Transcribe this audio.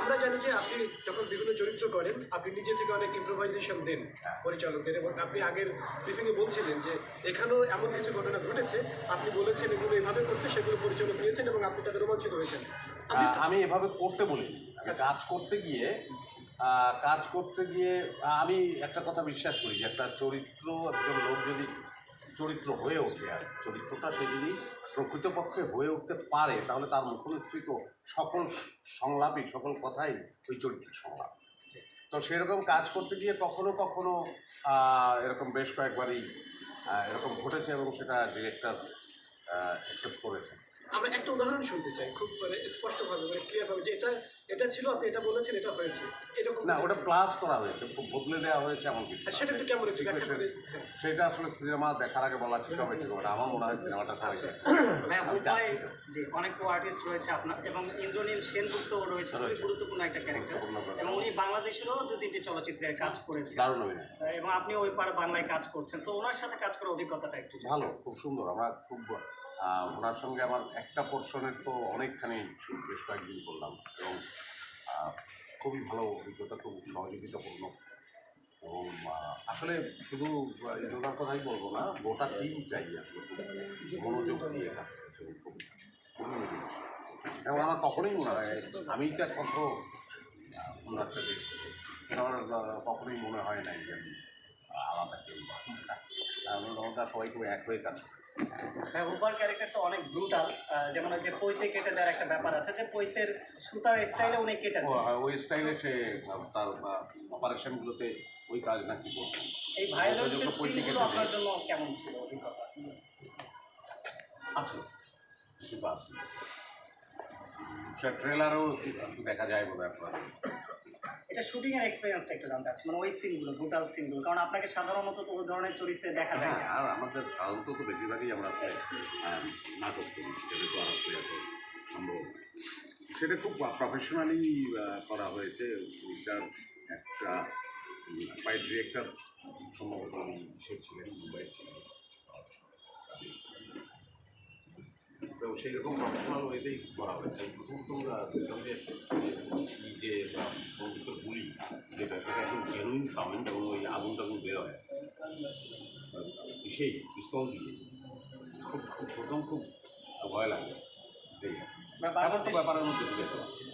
আমরা জানি যে আপনি যখন বিভিন্ন চরিত্র করেন আপনি নিজে থেকে অনেক ইম্প্রোভাইজেশন দেন পরিচালকদের এবং আপনি আগের ব্রিফিংয়ে বলছিলেন যে এখানেও এমন কিছু ঘটনা ঘটেছে আপনি বলেছেন এগুলো এভাবে করতে সেগুলো পরিচালক নিয়েছেন এবং আপনি তাদের রোমাঞ্চিত হয়েছেন আমি আমি এভাবে করতে বলি আচ্ছা। কাজ করতে গিয়ে কাজ করতে গিয়ে আমি একটা কথা বিশ্বাস করি যে একটা চরিত্র একজন লোক যদি চরিত্র হয়ে ওঠে আর চরিত্রটা সে যদি প্রকৃতপক্ষে হয়ে উঠতে পারে, তাহলে তার মুখনিসৃত সকল সংলাপই, সকল কথাই ওই চরিত্রের সংলাপ। তো সেরকম কাজ করতে গিয়ে কখনো কখনো এরকম বেশ কয়েকবারই এরকম ঘটেছে এবং সেটা ডিরেক্টর অ্যাকসেপ্ট করেছে আমরা একটা উদাহরণ শুনতে চাই খুব মানে স্পষ্টভাবে মানে ক্লিয়ারভাবে যে এটা এটা ছিল আপনি এটা বলেছেন এটা হয়েছে এরকম না ওটা প্লাস করা হয়েছে খুব বদলে দেওয়া হয়েছে এমন কিছু সেটা একটু কেমন একটু ব্যাখ্যা করে হ্যাঁ। সেটা আসলে সিনেমা দেখার আগে বলা ঠিক হবে ঠিক হবে আমার মনে হয় সিনেমাটা আচ্ছা। তো। যে অনেক আর্টিস্ট রয়েছে আপনার এবং ইন্দ্রনীল সেনগুপ্ত রয়েছে খুবই গুরুত্বপূর্ণ একটা ক্যারেক্টার এবং উনি বাংলাদেশেরও দু তিনটি চলচ্চিত্রে কাজ করেছেন। দারুণ অভিনয়। এবং আপনি ওই পার বাংলায় কাজ করছেন। তো ওনার সাথে কাজ করার অভিজ্ঞতাটা একটু ভালো খুব সুন্দর। আমরা খুব ওনার সঙ্গে আমার একটা পোর্শনের তো অনেকখানি বেশ কয়েকদিন করলাম এবং খুবই ভালো অভিজ্ঞতা, খুব সহযোগিতাপূর্ণ। এবং আসলে শুধু ইন্দ্রনার কথাই বলব না, গোটা টিমটাই মনোযোগ দিয়ে এবং আমার কখনোই মনে হয়, আমি তো একমাত্র দেখছি আমার কখনোই মনে হয় নাই যে আমি আলাদা কেউ আমরা সবাই খুব এক হয়ে কাজ হ্যাঁ উপার ক্যারেক্টারটা অনেক ব্রুটাল যেমন যে পৈতে কেটে দেওয়ার একটা ব্যাপার আছে যে পৈতের সুতার স্টাইলে উনি কেটে ওই স্টাইলে সে তার অপারেশনগুলোতে ওই কাজ নাকি করছে। এই ভায়োলেন্সের সিনগুলো আপনার জন্য কেমন ছিল অভিজ্ঞতা? আছে। সেটা ট্রেলারও দেখা যায় বোধ হয় আপনার এটা শুটিং এর এক্সপিরিয়েন্সটা একটু জানতে চাচ্ছি মানে ওই সিনগুলো ব্রুটাল সিনগুলো কারণ আপনাকে সাধারণত তো ওই ধরনের চরিত্রে দেখা যায় হ্যাঁ না আর আমাদের সাধারণত তো বেশিরভাগই আমরা নাটক করি সেটা তো আর সম্ভব। সেটা খুব প্রফেশনালি করা হয়েছে ওইটার একটা বাই ডিরেক্টর সম্ভবত সে ছিলেন, মুম্বাই ছিলেন। তো সেই রকম প্রফেশনাল ওয়েতেই করা হয়েছে। প্রথমত আমরা সাউন্ড এবং ওই আগুন টাগুন বেরোয় সেই পিস্তল দিয়ে খুব খুব প্রথম খুব ভয় লাগে। ব্যাপারের মধ্যে ঢুকে যাওয়া